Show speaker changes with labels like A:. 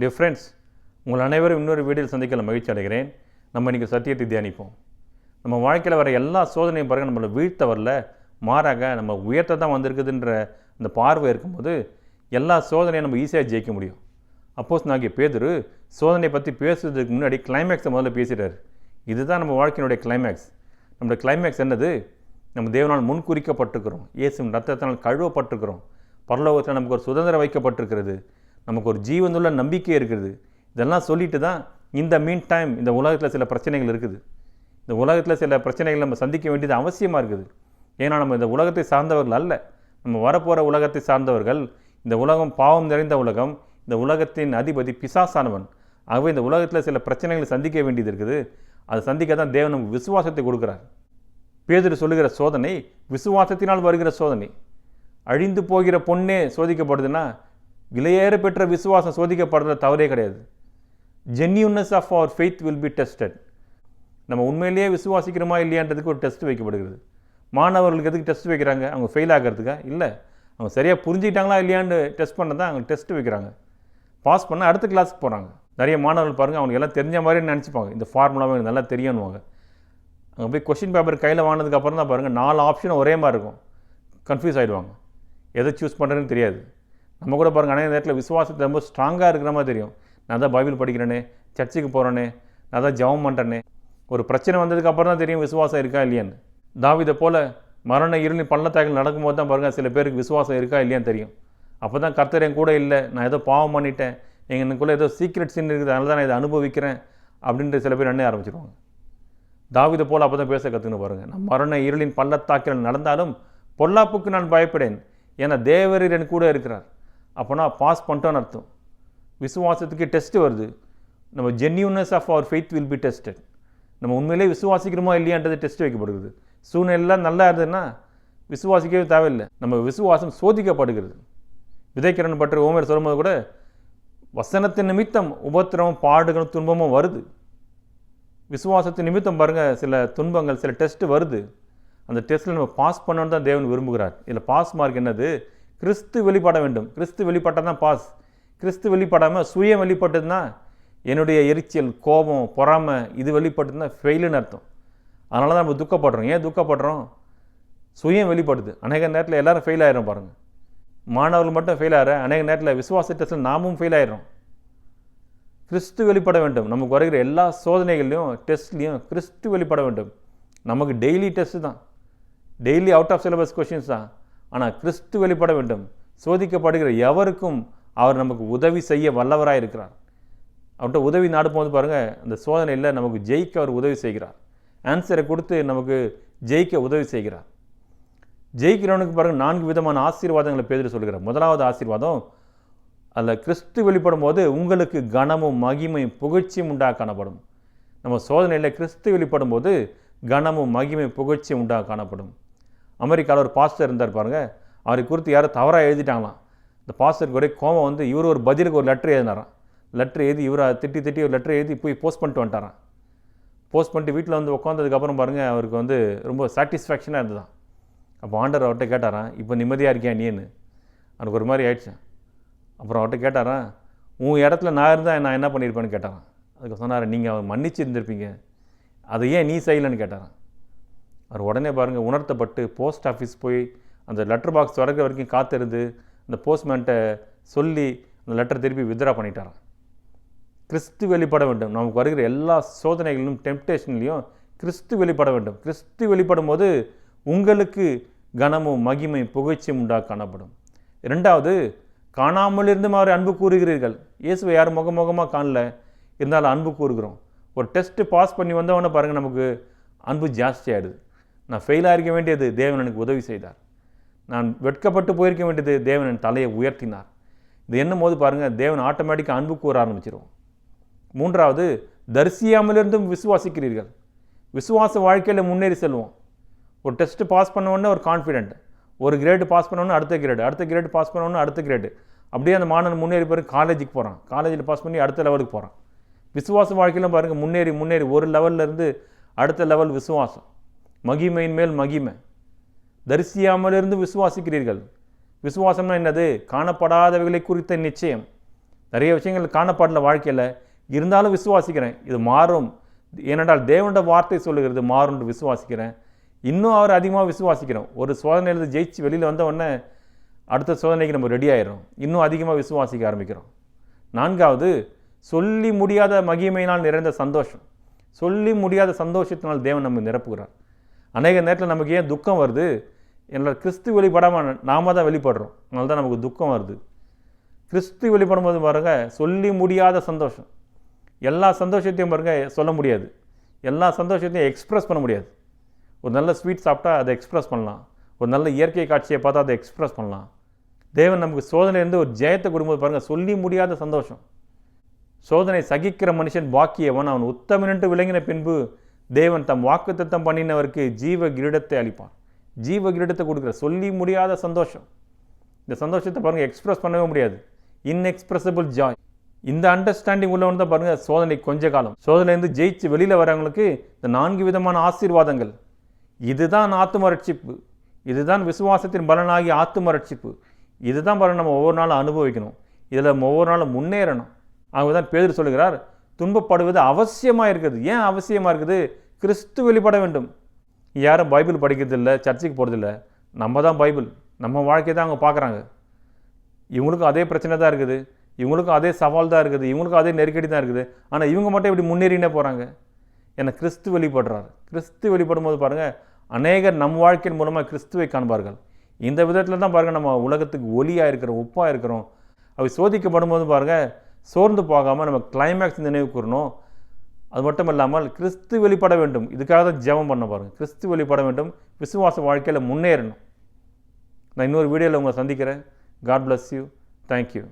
A: Dear friends உங்கள் அனைவரும் இன்னொரு வீடியோவில் சந்திக்கல மகிழ்ச்சி அடைகிறேன். நம்ம இன்றைக்கி சத்தியத்தை தியானிப்போம். நம்ம வாழ்க்கையில் வர எல்லா சோதனையும் பாருங்க நம்மளை வீழ்த்த வரல மாறாக நம்ம உயர்த்த தான் வந்திருக்குதுன்ற அந்த பார்வை இருக்கும்போது எல்லா சோதனையும் நம்ம ஈஸியாக ஜெயிக்க முடியும். அப்போஸ் நாகிய பேதர் சோதனையை பற்றி பேசுறதுக்கு முன்னாடி கிளைமேக்ஸை முதல்ல பேசிட்டார். இதுதான் நம்ம வாழ்க்கையினுடைய கிளைமேக்ஸ் நம்மளுடைய கிளைமேக்ஸ் என்னது? நம்ம தேவனால் முன்குறிக்கப்பட்டிருக்கிறோம். இயேசு ரத்தத்தினால் கழுவப்பட்டிருக்கிறோம். பரலோகத்தில் நமக்கு ஒரு சுதந்திரம் வைக்கப்பட்டிருக்கிறது. நமக்கு ஒரு ஜீவனுள்ள நம்பிக்கை இருக்குது. இதெல்லாம் சொல்லிட்டு தான் இந்த மீன் டைம் இந்த உலகத்தில் சில பிரச்சனைகள் இருக்குது. இந்த உலகத்தில் சில பிரச்சனைகள் நம்ம சந்திக்க வேண்டியது அவசியமாக இருக்குது. ஏன்னா நம்ம இந்த உலகத்தை சார்ந்தவர்கள் அல்ல. நம்ம வரப்போகிற உலகத்தை சார்ந்தவர்கள் இந்த உலகம் பாவம் நிறைந்த உலகம் இந்த உலகத்தின் அதிபதி பிசாசானவன். ஆகவே இந்த உலகத்தில் சில பிரச்சனைகளை சந்திக்க வேண்டியது இருக்குது. அதை சந்திக்க தான் தேவன் நமக்கு விசுவாசத்தை கொடுக்குறார். பேதர் சொல்லுகிற சோதனை விசுவாசத்தினால் வருகிற சோதனை. அழிந்து போகிற பொண்ணே சோதிக்கப்படுதுன்னா விலையேற பெற்ற விசுவாசம் சோதிக்கப்படுறது தவறே கிடையாது. Genuineness of our faith will be tested நம்ம உண்மையிலேயே விசுவாசிக்கிறோமா இல்லையான்றதுக்கு ஒரு டெஸ்ட் வைக்கப்படுகிறது. மாணவர்களுக்கு எதுக்கு டெஸ்ட் வைக்கிறாங்க? அவங்க ஃபெயில் ஆகிறதுக்கா? இல்லை. அவங்க சரியாக புரிஞ்சுக்கிட்டாங்களா இல்லையான்னு டெஸ்ட் பண்ண தான் அவங்க டெஸ்ட் வைக்கிறாங்க. பாஸ் பண்ணால் அடுத்த கிளாஸுக்கு போகிறாங்க நிறைய மாணவர்கள் பாருங்கள் அவங்களுக்கு எல்லாம் தெரிஞ்ச மாதிரி நினச்சிப்பாங்க. இந்த ஃபார்முலாவை எனக்கு நல்லா தெரியணுவாங்க அங்கே போய் கொஷின் பேப்பர் கையில் வாங்கினதுக்கப்புறம் தான் பாருங்கள் நாலு ஆப்ஷனும் ஒரே மாதிரி இருக்கும். கன்ஃபியூஸ் ஆகிடுவாங்க எதை சூஸ் பண்ணுறதுன்னு தெரியாது. நம்ம கூட பாருங்கள் அநேக நேரத்தில் விசுவாசத்தை ரொம்ப ஸ்ட்ராங்காக இருக்கிற மாதிரி தெரியும். நான் தான் பைபிள் படிக்கிறேனே சர்ச்சுக்கு போகிறேன்னு நான் தான் ஜெபம் பண்ணுறேன்னு ஒரு பிரச்சனை வந்ததுக்கு அப்புறம் தான் தெரியும் விசுவாசம் இருக்கா இல்லையான்னு. தாவிதை போல் மரண இருளி பள்ளத்தாக்கில் நடக்கும்போது தான் பாருங்கள் சில பேருக்கு விசுவாசம் இருக்கா இல்லையான்னு தெரியும். அப்போ தான் கர்த்தர் என் கூட இல்லை நான் ஏதோ பாவம் பண்ணிட்டேன் எனக்குள்ளே ஏதோ சீக்ரெட் சின் இருக்குது அதனால தான் நான் இதை அனுபவிக்கிறேன் அப்படின்ட்டு சில பேர் எண்ணெய் ஆரம்பிச்சிருவாங்க. தாவிதை போல் அப்போ தான் பேச கற்றுக்கணும் பாருங்கள் நான் மரண இருளின் பள்ளத்தாக்கில் நடந்தாலும் பொல்லாப்புக்கு நான் பயப்படேன். ஏன்னா தேவரீர் என் கூட இருக்கிறார். அப்போனா பாஸ் பண்ணிட்டோன்னு அர்த்தம். விசுவாசத்துக்கு டெஸ்ட் வருது. நம்ம genuineness of our faith will be tested நம்ம உண்மையிலே விசுவாசிக்கிறோமா இல்லையான்றது டெஸ்ட் வைக்கப்படுகிறது. சூழ்நிலாம் நல்லா இருந்ததுன்னா விசுவாசிக்கவே தேவையில்லை. நம்ம விசுவாசம் சோதிக்கப்படுகிறது. விதைக்கிறன் பற்றி ஓமர் சொல்லும்போது கூட வசனத்தின் நிமித்தம் உபத்திரமும் பாடுகளும் துன்பமும் வருது. விசுவாசத்தின் நிமித்தம் பாருங்கள் சில துன்பங்கள் சில டெஸ்ட்டு வருது. அந்த டெஸ்ட்டில் நம்ம பாஸ் பண்ணணும்னு தான் தேவன் விரும்புகிறார். இதில் பாஸ் மார்க் என்னது? கிறிஸ்து வெளிப்பட வேண்டும். கிறிஸ்து வெளிப்பட்டால் தான் பாஸ். கிறிஸ்து வெளிப்படாமல் சுயம் வெளிப்பட்டதுன்னா என்னுடைய எரிச்சல் கோபம் பொறாமை இது வெளிப்பட்டுன்னா ஃபெயிலுன்னு அர்த்தம். அதனால தான் நம்ம துக்கப்படுறோம். ஏன் துக்கப்படுறோம்? சுயம் வெளிப்படுது. அநேக நேரத்தில் எல்லாரும் ஃபெயில் ஆயிரும் பாருங்கள் மாணவர்கள் மட்டும் ஃபெயில் ஆகிற அநேக நேரத்தில் விசுவாச டெஸ்ட்டில் நாமும் ஃபெயில் ஆயிடுறோம். கிறிஸ்து வெளிப்பட வேண்டும். நமக்கு வருகிற எல்லா சோதனைகள்லையும் டெஸ்ட்லேயும் கிறிஸ்து வெளிப்பட வேண்டும். நமக்கு டெய்லி டெஸ்ட்டு தான். Daily out of syllabus questions தான். ஆனால் கிறிஸ்து வெளிப்பட வேண்டும். சோதிக்கப்படுகிற எவருக்கும் அவர் நமக்கு உதவி செய்ய வல்லவராக இருக்கிறார். அவர்கிட்ட உதவி நாடும் போது பாருங்கள் அந்த சோதனையில் நமக்கு ஜெயிக்க அவர் உதவி செய்கிறார். ஆன்சரை கொடுத்து நமக்கு ஜெயிக்க உதவி செய்கிறார். ஜெயிக்கிறவனுக்கு பாருங்கள் நான்கு விதமான ஆசீர்வாதங்களை பேர் சொல்கிறார். முதலாவது ஆசீர்வாதம் அதில் கிறிஸ்து வெளிப்படும் போது உங்களுக்கு கனமும் மகிமையும் புகழ்ச்சியும் உண்டாக காணப்படும். நம்ம சோதனையில் கிறிஸ்து வெளிப்படும் போது கனமும் மகிமை புகழ்ச்சியும் உண்டாக காணப்படும். அமெரிக்காவில் ஒரு பாஸ்டர் இருந்தார் பாருங்கள் அவரை குறித்து யாரும் தவறாக எழுதிட்டாங்களாம். இந்த பாஸ்டருக்கு ஒரே கோவம் வந்து இவர் ஒரு பதிலுக்கு ஒரு லெட்டர் எழுதினாராம். லெட்டர் எழுதி இவரை திட்டி திட்டி ஒரு லெட்டர் எழுதி போய் போஸ்ட் பண்ணிட்டு வந்துட்டாரான் போஸ்ட் பண்ணிட்டு வீட்டில் வந்து உட்காந்ததுக்கப்புறம் பாருங்கள் அவருக்கு வந்து ரொம்ப சாட்டிஸ்ஃபேக்ஷனாக இருந்ததான் அப்போ ஆண்டர் அவர்கிட்ட கேட்டாரான் இப்போ நிம்மதியாக இருக்கியா நீன்னு அவனுக்கு ஒரு மாதிரி ஆயிடுச்சு. அப்புறம் அவர்கிட்ட கேட்டாரான் உன் இடத்துல நான் இருந்தால் நான் என்ன பண்ணியிருப்பேன்னு? கேட்டாரான் அதுக்கு சொன்னார் நீங்கள் அவர் மன்னிச்சு இருந்திருப்பீங்க அதை ஏன் நீ செய்யலைன்னு? கேட்டாரான் அவர் உடனே பாருங்கள் உணர்த்தப்பட்டு போஸ்ட் ஆஃபீஸ் போய் அந்த லெட்டர் பாக்ஸ் திறக்கிற வரைக்கும் காத்திருந்து அந்த போஸ்ட்மேன்ட்டை சொல்லி அந்த லெட்டர் திருப்பி வித்ரா பண்ணிட்டாரான் கிறிஸ்து வெளிப்பட வேண்டும். நமக்கு வருகிற எல்லா சோதனைகளிலும் டெம்டேஷன்லையும் கிறிஸ்து வெளிப்பட வேண்டும். கிறிஸ்து வெளிப்படும் போது உங்களுக்கு கனமும் மகிமை புகழ்ச்சியும் உண்டாக காணப்படும். இரண்டாவது காணாமல் இருந்தும் அவர் அன்பு கூறுகிறீர்கள். இயேசுவை யாரும் முகமுகமாக காணல. இருந்தாலும் அன்பு கூறுகிறோம். ஒரு டெஸ்ட்டு பாஸ் பண்ணி வந்தவொடனே பாருங்கள் நமக்கு அன்பு ஜாஸ்தி ஆகிடுது நான் ஃபெயிலாக இருக்க வேண்டியது தேவன் எனக்கு உதவி செய்தார். நான் வெட்கப்பட்டு போயிருக்க வேண்டியது தேவன் என் தலையை உயர்த்தினார். இது என்னும் போது பாருங்கள் தேவன் ஆட்டோமேட்டிக்காக அன்பு கூற ஆரம்பிச்சிடும் மூன்றாவது தரிசியாமலிருந்தும் விசுவாசிக்கிறீர்கள். விசுவாச வாழ்க்கையில் முன்னேறி செல்வோம். ஒரு டெஸ்ட்டு பாஸ் பண்ண உடனே ஒரு கான்ஃபிடென்ட் ஒரு கிரேடு பாஸ் பண்ணோன்னு அடுத்த கிரேடு அடுத்த கிரேடு பாஸ் பண்ணோன்னு அடுத்த கிரேடு அப்படியே அந்த மாணவன் முன்னேறி பிறகு காலேஜுக்கு போகிறான் காலேஜில் பாஸ் பண்ணி அடுத்த லெவலுக்கு போகிறான் விசுவாச வாழ்க்கையிலும் பாருங்கள் முன்னேறி முன்னேறி ஒரு லெவல்லேருந்து அடுத்த லெவல் விசுவாசம். மகிமையின் மேல் மகிமை. தரிசியாமலிருந்து விசுவாசிக்கிறீர்கள். விசுவாசம்னா என்னது? காணப்படாதவைகளை குறித்த நிச்சயம். நிறைய விஷயங்கள் காணப்படல வாழ்க்கையில். இருந்தாலும் விசுவாசிக்கிறேன். இது மாறும். ஏனென்றால் தேவனோட வார்த்தை சொல்லுகிறது மாறும்னு விசுவாசிக்கிறேன். இன்னும் அவர் அதிகமாக விசுவாசிக்கிறோம். ஒரு சோதனையிலிருந்து ஜெயிச்சு வெளியில் வந்த உடனே அடுத்த சோதனைக்கு நம்ம ரெடி ஆயிடும் இன்னும் அதிகமாக விசுவாசிக்க ஆரம்பிக்கிறோம். நான்காவது சொல்லி முடியாத மகிமையினால் நிறைந்த சந்தோஷம். சொல்லி முடியாத சந்தோஷத்தினால் தேவன் நம்ம நிரப்புகிறார். அநேக நேரத்தில் நமக்கு ஏன் துக்கம் வருது? என்னோட கிறிஸ்து வெளிப்படாமல் நாம தான் வெளிப்படுறோம். அதனால தான் நமக்கு துக்கம் வருது. கிறிஸ்து வெளிப்படும் போது பாருங்க சொல்லி முடியாத சந்தோஷம். எல்லா சந்தோஷத்தையும் பாருங்க சொல்ல முடியாது. எல்லா சந்தோஷத்தையும் எக்ஸ்ப்ரெஸ் பண்ண முடியாது. ஒரு நல்ல ஸ்வீட் சாப்பிட்டா அதை எக்ஸ்ப்ரெஸ் பண்ணலாம். ஒரு நல்ல இயற்கை காட்சியை பார்த்தா அதை எக்ஸ்ப்ரெஸ் பண்ணலாம். தேவன் நமக்கு சோதனையிலேருந்து ஒரு ஜெயத்தை கொடுக்கும்போது பாருங்கள் சொல்லி முடியாத சந்தோஷம். சோதனை சகிக்கிற மனுஷன் பாக்கியவன். அவன் உத்தமனென்று விளங்கின பின்பு தேவன் தம் வாக்குத்தத்தம் பண்ணினவருக்கு ஜீவ கிரீடத்தை அளிப்பான். ஜீவ கிரீடத்தை கொடுக்குற சொல்லி முடியாத சந்தோஷம். இந்த சந்தோஷத்தை பாருங்கள் எக்ஸ்பிரஸ் பண்ணவே முடியாது. இன்எக்ஸ்பிரசிபிள் ஜாய் இந்த அண்டர்ஸ்டாண்டிங் உள்ளவன் தான் பாருங்கள் சோதனை கொஞ்ச காலம். சோதனையிலேருந்து ஜெயிச்சு வெளியில் வரவங்களுக்கு இந்த நான்கு விதமான ஆசீர்வாதங்கள். இதுதான் ஆத்தும ரட்சிப்பு. இதுதான் விசுவாசத்தின் பலனாகி ஆத்தும ரட்சிப்பு. இதுதான் பாருங்கள் நம்ம ஒவ்வொரு நாளும் அனுபவிக்கணும். இதில் நம்ம ஒவ்வொரு நாளும் முன்னேறணும். அவங்க தான் பேர் சொல்லுகிறார் துன்பப்படுவது அவசியமாக இருக்குது ஏன் அவசியமாக இருக்குது கிறிஸ்து வெளிப்பட வேண்டும். யாரும் பைபிள் படிக்கிறதில்ல சர்ச்சுக்கு போகிறதில்ல நம்ம தான் பைபிள். நம்ம வாழ்க்கையை தான் அவங்க பார்க்குறாங்க. இவங்களுக்கும் அதே பிரச்சனை தான் இருக்குது. இவங்களுக்கும் அதே சவால் தான் இருக்குது. இவங்களுக்கும் அதே நெருக்கடி தான் இருக்குது. ஆனால் இவங்க மட்டும் இப்படி முன்னேறினே போகிறாங்க ஏன்னா கிறிஸ்து வெளிப்படுறார். கிறிஸ்து வெளிப்படும் போது பாருங்கள் அநேகர் நம் வாழ்க்கையின் மூலமாக கிறிஸ்துவை காண்பார்கள். இந்த விதத்தில் தான் பாருங்கள் நம்ம உலகத்துக்கு ஒலியாக இருக்கிறோம் உப்பாக இருக்கிறோம். அவை சோதிக்கப்படும் போது பாருங்கள் சோர்ந்து போகாமல் நம்ம கிளைமேக்ஸ் நினைவு கூறணும். அது மட்டும் இல்லாமல் கிறிஸ்து வெளிப்பட வேண்டும். இதுக்காக தான் ஜெபம் பண்ண பாருங்கள் கிறிஸ்து வெளிப்பட வேண்டும். விசுவாச வாழ்க்கையில் முன்னேறணும். நான் இன்னொரு வீடியோவில் உங்களை சந்திக்கிறேன். God bless you thank you